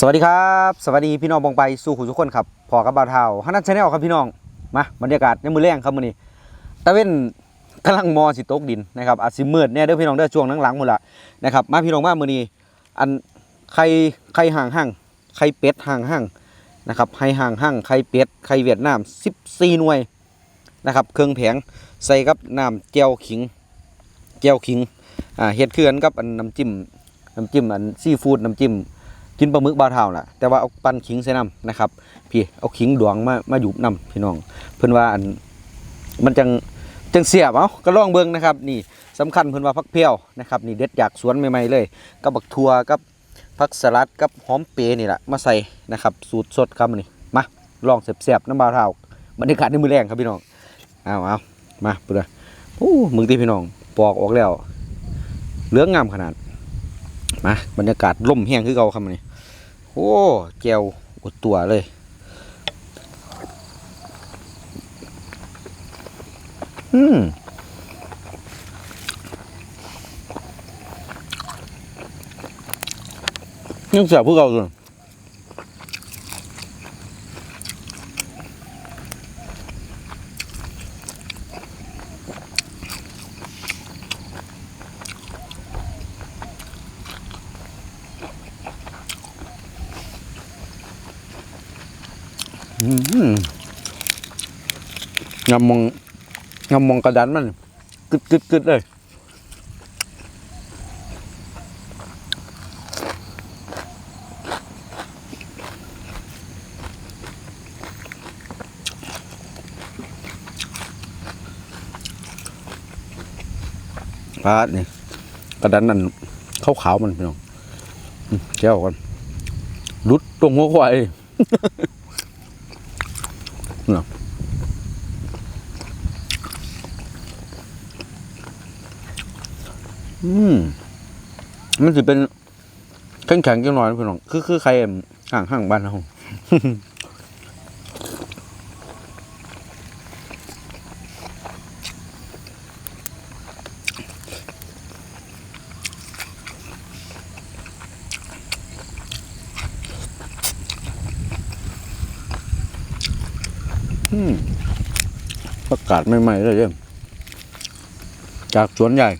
สวัสดีครับ สวัสดีพี่น้องบองไปสู่ขุทุกคนครับพอกับบาวเทาฮันนัทชาแนลครับพี่น้องมาบรรยากาศในมือแรงครับมื้อนี้ตะเว้นกำลังมอสิตกดินนะครับอาจสิมืดแน่เด้อพี่น้องเด้อช่วงหลังๆหมดละนะครับมาพี่น้องมามื้อนี้อันไข่ไข่ห่างห่างไข่เป็ดห่างห่างนะครับไข่ห่างห่างไข่เป็ดไข่เวียดนาม14หน่วยนะครับเครื่องแผงใส่กับน้ำแจ่วขิงแจ่วขิงอ่าเฮ็ดคือกันกับอันน้ำจิ้มน้ำจิ้มอันซีฟู้ดน้ำจิ้ม กินปลาหมึกบาเท่าล่ะแต่ว่าเอาปั้นขิงใส่น้ำนะครับ พี่เอาขิงดวงมามาอยู่น้ำพี่น้อง เพิ่อนว่าอันมันจังจังเสียบเอาก็ลองเบิ่งนะครับ นี่สำคัญเพิ่อนว่าผักเพี้ยวนะครับนี่เด็ดจากสวนใหม่ๆเลยกับบักทัวกับผักสลัดกับหอมเปรย์นี่แหละมาใส่นะครับ สูตรสดครับนี้มาลองเสียบๆน้ำบาเท่าบรรยากาศในมือแรงครับพี่น้องเอาเอามาเพื่อโอ้มึงตีพี่น้องปอกออกแล้วเหลืองงามขนาดมาบรรยากาศล่มแห้งคือเก่าครับนี้ โอ้แก้วอุดตัวเลย อืมยังเสียพวกเราเลยอืมยำมองยำมองกระดานมันกึดกึดกึดเลยปาดนี่ยกระดานนั่นขาวขาวๆมันพี่น้องอืมแก้วกันรุดตรงหัวควาย อืม มันจะเป็นแข็งแข็งจังหน่อยพี่น้องคือคือใครห่างห่างบ้านเราอืมประกาศใหม่ๆเลยเด้จากสวนใหญ่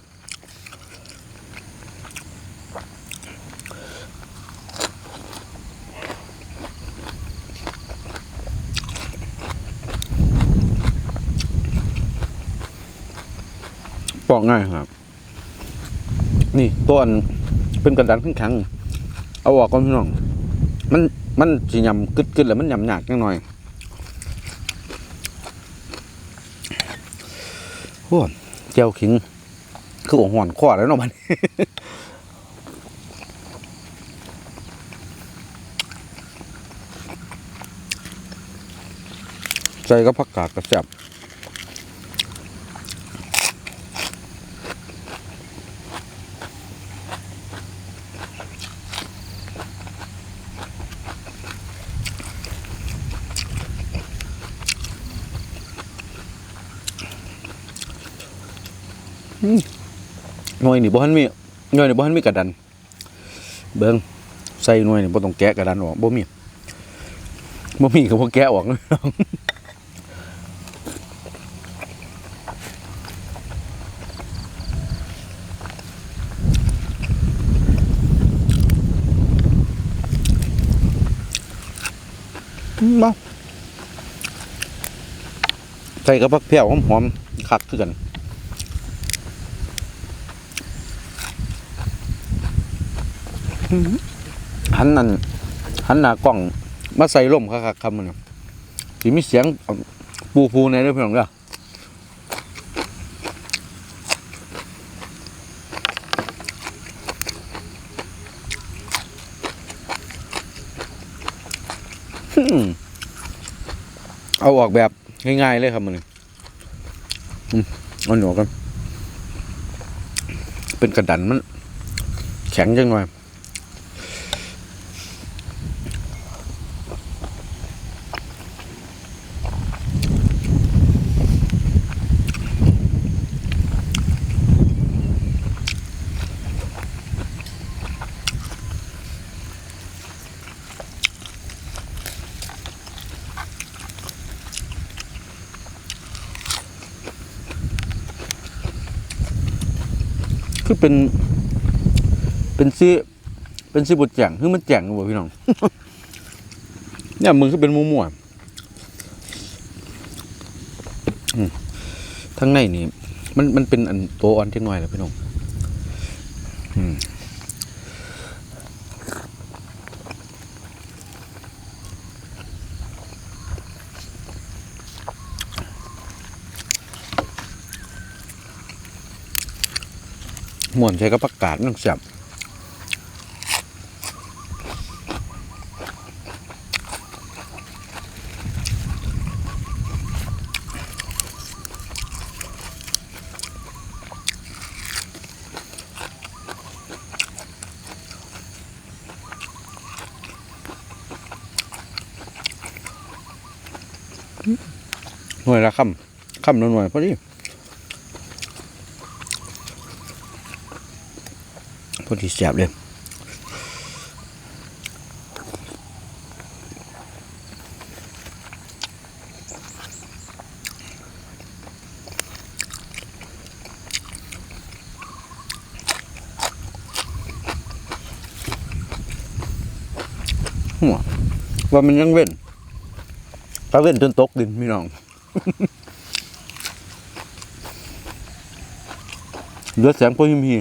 ปอกง่ายครับ นี่ต้นเป็นกระดานแข็งๆเอาออกก่อนพี่น้อง มันมันสิยำกึดๆแล้วมันยำหยากจังหน่อยโอ้เจียวขิง คือหัวหอนข้อแล้วเนาะมันใส่ก็ผักกาดกระแซบ หน่วยนี่บ่ทันมีหน่วยนี่บ่ทันมีกระดัน เบิ่งใส่หน่วยนี่บ่ต้องแกะกระดันออกบ่มีบ่มีก็บ่แกะออกนะบ่ใส่กับผักแพรวหอมๆคักคือกัน หันนั่นหันหน้ากล้องมาใส่ร่มคักๆคำมันนะสิมีเสียงปูปูในเรื่องพี่น้องเด้อเอาออกแบบง่ายๆเลยครับมันอืมเอาหนูกัน เป็นกระดันมัน แข็งจังหน่อย คือเป็น เป็นซีเป็นซีบดแจ่งคือมันแจ่งอยู่บ่พี่น้องเนี่ยมึงคือเป็นมัวมัวทั้งในนี่มันมันเป็นอันโตอ่อนเทียงน้อยแหละพี่น้องอืม ม่วนใช้กับประกาศนั่งเสียบหน่วยละคำคำละหน่วยพอดี พอดีเสียบเลยหัวว่ามันยังเว้นถ้าเว้นจนตกดินพี่น้องเหลือแสงพอหิมฮี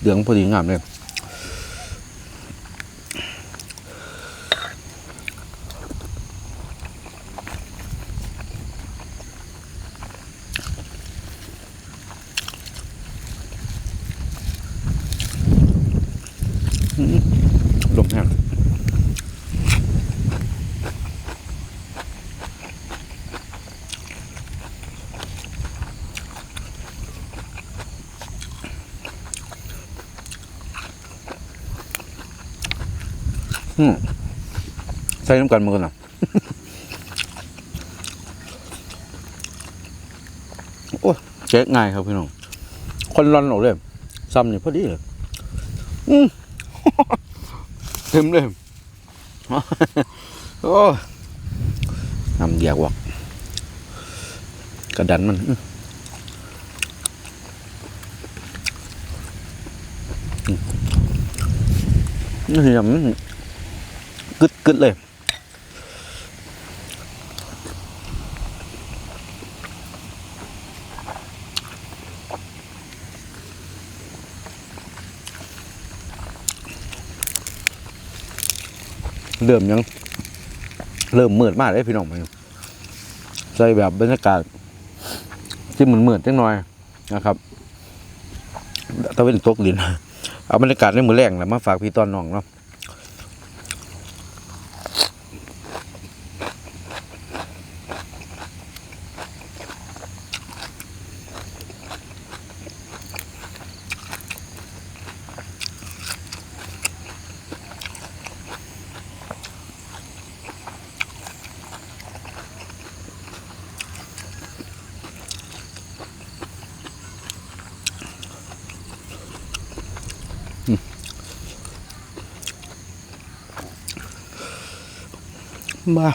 เหลืองพอดีงามเลย อืมใส่น้ำกันมือกันนะโอ้เจ๊ง่ายครับพี่น้อง คนร้อนออกเลยซ้ำนี่พอดีเลยอืมเต็มเลยโอ้น้ำเดียกวะกระดันมันนี่มัน กึดกึดเลยเริ่มยัง เริ่มมืดมากเลยพี่น้องมันใส่แบบบรรยากาศที่เหมันเหมืดจังหน่อยนะครับตะเวนตกดิน เอาบรรยากาศในมือแรงแหละมาฝากพี่ตอนน้องเนาะ มา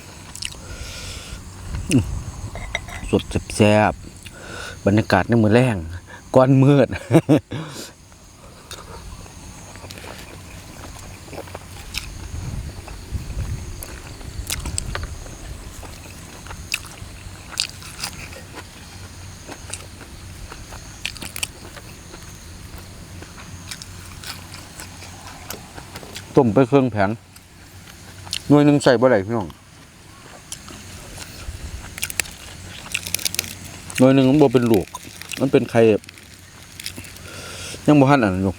สดแซ่บๆบรรยากาศในมือแรงก้อนมืดต้มไปเครื่องแผงหน่วยหนึ่งใส่บ่ได้พี่น้อง หน่วยหนึ่งมันบ่เป็นหลวกมันเป็นใครยังบ่หันอันอยู่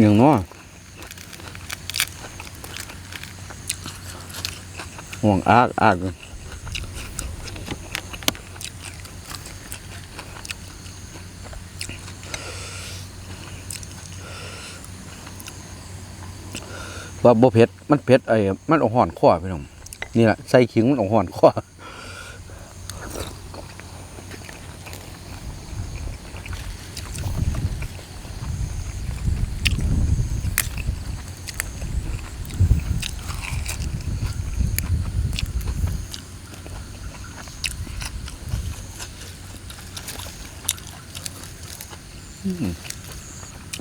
อย่างน้อห่วงอากอากเลย ว่าบ่เผ็ดมันเผ็ดไอ้มันเอาห่อนข้อพี่น้องนี่แหละใส่ขิงมันเอาห่อนข้อ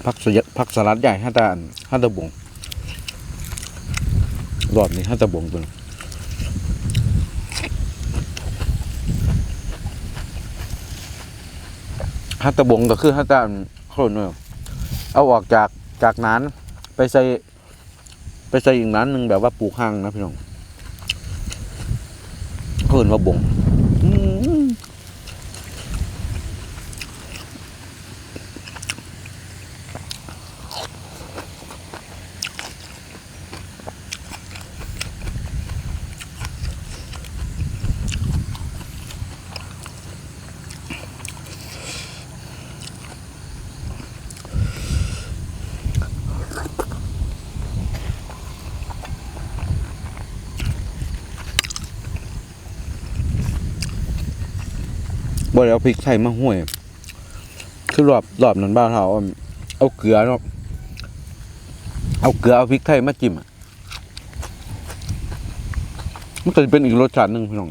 ผักสยผักสลัดใหญ่ห้าตาอันห้าตะบง รอบนี้ห้าตะบงตัวนี้ห้าตะบงก็คือห้าตะโคลนเนอเอาออกจากจากนั้นไปใส่ไปใส่อีกนั้นหนึ่งแบบว่าปลูกห้างนะพี่น้องเพิ่นว่าบงอืม บ่ได้เอาพริกไทยมาห้วย คือรอบรอบนั้นบ้านเฮาเอาเอาเกลือเนาะเอาเกลือเอาพริกไทยมาจิ้มอะมันก็จะเป็นอีกรสชาติหนึ่งพี่น้อง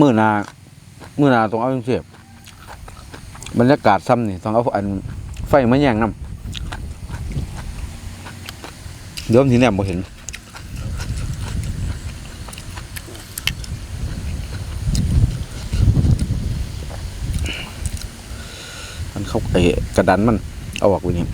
มื้อนามื้อนาต้องเอาจังซี่บบรรยากาศซ้ำนี่ต้องเอาอันไฟมาแย่งน้ำเดี๋ยวมันสิแนมบ่เห็นมันเข้าไอ้กระดานมันเอาออกไว้นี่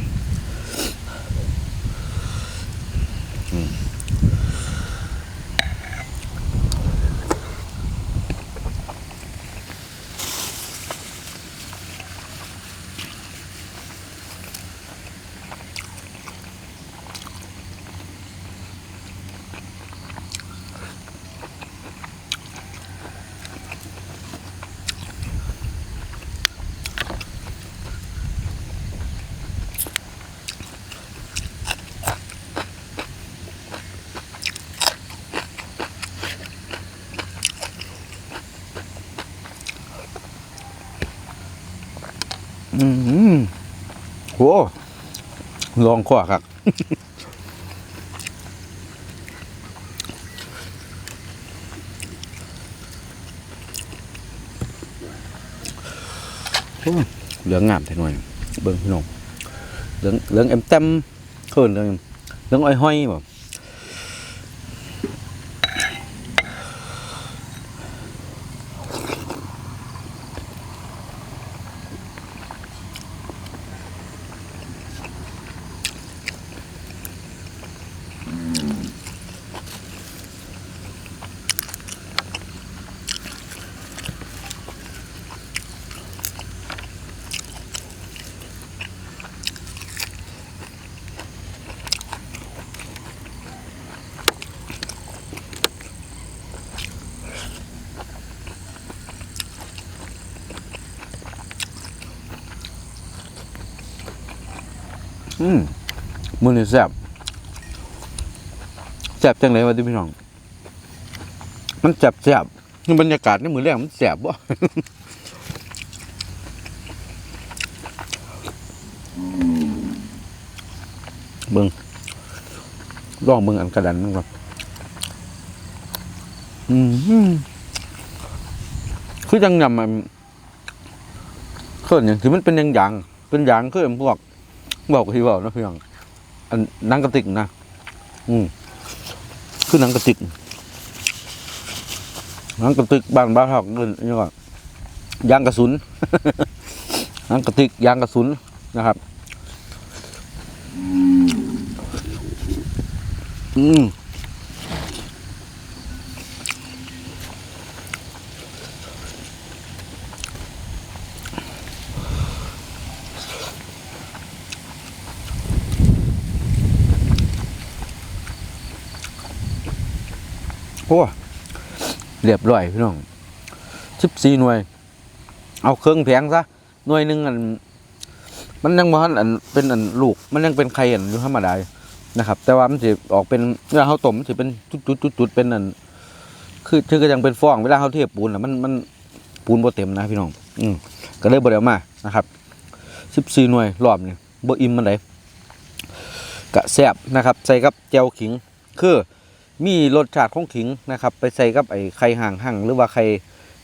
อืมโหลองขวาครับเหลืองงามแต่หน่อย เบิ่งพี่น้องเหลืองเหลืองเอ็มเต็มเขินเหลืองเหลืองอ้อยห้อยบ่ อืมมือนี้แซ่บแซ่บจังเลยวะที่พี่น้อง มันแซ่บแซ่บนี่บรรยากาศในมือแรกมันแซ่บบ่เบิ่งลองเบิ่งอันกระดันมันก่อนอืมคือจังยำมันเคลื่อนอย่างที่มันเป็นอยังยางเป็นยางคืออันพวก บอกที่บอกนะพี่น้องอันนังกระติกนะอืมคือนังกระติกนังกระติกบ้านบ้านหอกเงินนี่ก่อนยางกระสุนนังกระติกยางกระสุนนะครับ อืม โอ้เรียบร้อยพี่น้องสิบสี่หน่วย เอาเครื่องแผงซะหน่วยหนึ่งอัน มันยังบ่ทันอันเป็นอันลูก มันยังเป็นไข่อันอยู่ธรรมดาอยู่นะครับ แต่ว่ามันสิออกเป็นเวลาเขาต้มมันสิเป็นจุดๆๆเป็นอัน คือคือก็ยังเป็นฟองเวลาเขาเทียบปูนอะมันมันปูนบ่เต็มนะพี่น้อง อืมก็เลยบ่ได้เอามานะครับ14หน่วยรอบนี่บ่อิ่มมันไดกะแซบนะครับ ใส่กับแจวขิง คือ มีรสชาติของขิงนะครับ ไปใส่กับไอ้ไข่ห่างห่างหรือว่าไข่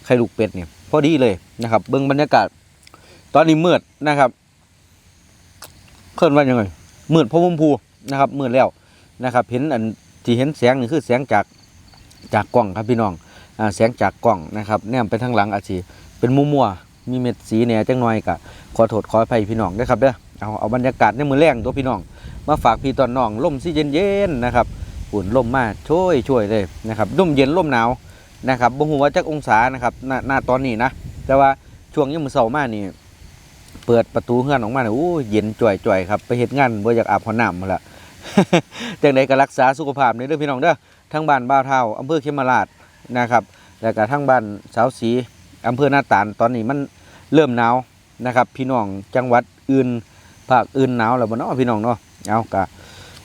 ไข่ลูกเป็ดเนี่ยพอดีเลยนะครับเบิ่งบรรยากาศ ตอนนี้มืดนะครับเคลื่อนว่ายังไงมืดเพราะพุ่มพูนะครับมืดแล้วนะครับ เห็นอันที่เห็นแสงนี่คือแสงจากจากกล้องครับพี่น้องอ่าแสงจากกล้องนะครับแนมไปทางหลังอาจจะเป็นมัวมัวมีเม็ดสีเนี่ยจังหน่อยกะขอโทษขออภัยพี่น้องด้วยครับเด้อเอาเอาบรรยากาศในมือแรงตัวพี่น้อง มาฝากพี่ตอนน้องลมสิเย็นๆนะครับ อุ่นลมมาช่วยช่วยเลยนะครับลมเย็นลมหนาวนะครับบ่ฮู้ว่าจักองศานะครับหน้าหน้าตอนนี้นะแต่ว่าช่วงยามมื้อเช้ามานี่เปิดประตูเฮือนออกมาเนี่ยโอ้เย็นจ่อยๆครับไปเฮ็ดงานบ่อยากอาบหอน้ำมาละจังใดก็รักษาสุขภาพในเด้อพี่น้องเด้อทั้งบ้านบ่าวเท่าอำเภอเขมราชนะครับแล้วก็ทั้งบ้านสาวสีอำเภอหน้าตาลตอนนี้มันเริ่มหนาวนะครับ พี่น้องจังหวัดอื่นภาคอื่นหนาวแล้วบ่เนาะพี่น้องเนาะเอาก็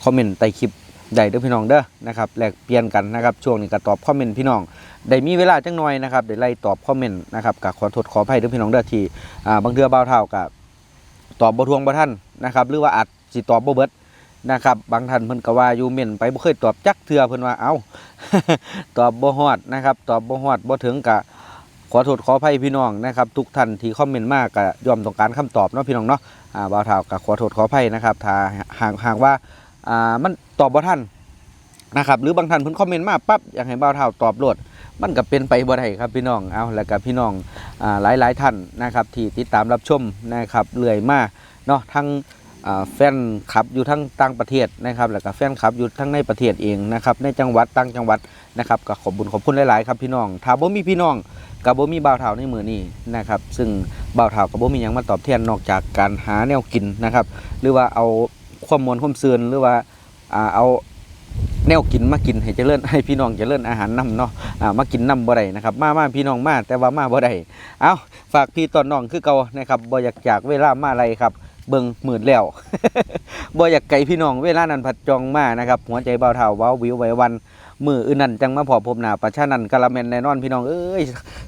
คอมเมนต์ใต้คลิป ได้เด้อพี่น้องเด้อนะครับแลกเปลี่ยนกันนะครับช่วงนี้ก็ตอบคอมเมนต์พี่น้องได้มีเวลาจังหน่อยนะครับได้ไล่ตอบคอมเมนต์นะครับก็ขอโทษขออภัยเด้อพี่น้องเด้อที่อ่าบางเทือบ่าวเท่ากับตอบบ่ทวงบ่ท่านนะครับหรือว่าอาจสิตอบบ่เบิดนะครับบางท่านเพิ่นก็ว่าอยู่เม่นไปบ่เคยตอบจักเทื่อเพิ่นว่าเอ้าตอบบ่ฮอดนะครับตอบบ่ฮอดบ่ถึงกะขอโทษขออภัยพี่น้องนะครับทุกท่านที่คอมเมนต์มากก็ย่อมต้องการคำตอบเนาะพี่น้องเนาะอ่าบ่าวเท่าก็ขอโทษขออภัยนะครับถ้าหากหากว่า อ่ามันตอบบ่ทันนะครับหรือบางท่านเพิ่นคอมเมนต์มาปั๊บอยากให้บ่าวเท่าตอบโลดมันก็เป็นไปบ่ได้ครับพี่น้องเอาแล้วก็พี่น้องอ่าหลายหลายๆท่านนะครับที่ติดตามรับชมนะครับเรื่อยมาเนาะทั้งแฟนคลับอยู่ทั้งต่างประเทศนะครับ แล้วก็แฟนคลับอยู่ทั้งในประเทศเองนะครับในจังหวัดต่างจังหวัดนะครับก็ขอบุญขอบคุณหลายๆครับพี่น้องถ้าบ่มีพี่น้องกับบ่มีบ่าวเฒ่าในมือนี้นะครับซึ่งบ่าวเฒ่ากับบ่มีหยังมาตอบแทนนอกจากการหาแนวกินนะครับหรือว่าเอา ความมวลความเสื่อนหรือว่าอ่าเอาแนวกินมากินให้เจริญให้พี่น้องเจริญอาหารนํเนาะอ่ามากินนํบ่ได้นะครับ มามาพี่น้องมาแต่ว่ามาบ่ได้เอาฝากพี่ตอนน้องคือเก่านะครับบ่อยากจากเวลามาอะไรครับ เบิ่งหมื่นแล้วบ่อยากไกลพี่น้องเวลานั้นผัดจองมานะครับ หัวใจเบาเท่าว้าวิวไว้วันมืออื่นนั่นจังมาพอพบหนาประชานันกะละแมนแน่นอนพี่น้องเอ้ย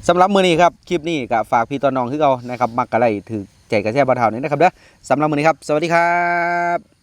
สำหรับมือนี้ครับคลิปนี้ก็ฝากพี่ตอนน้องคือเก่านะครับมักกะไรถือใจกระแช่เบาเท่านี้นะครับเด้อสำหรับมือนี้ครับ สวัสดีครับ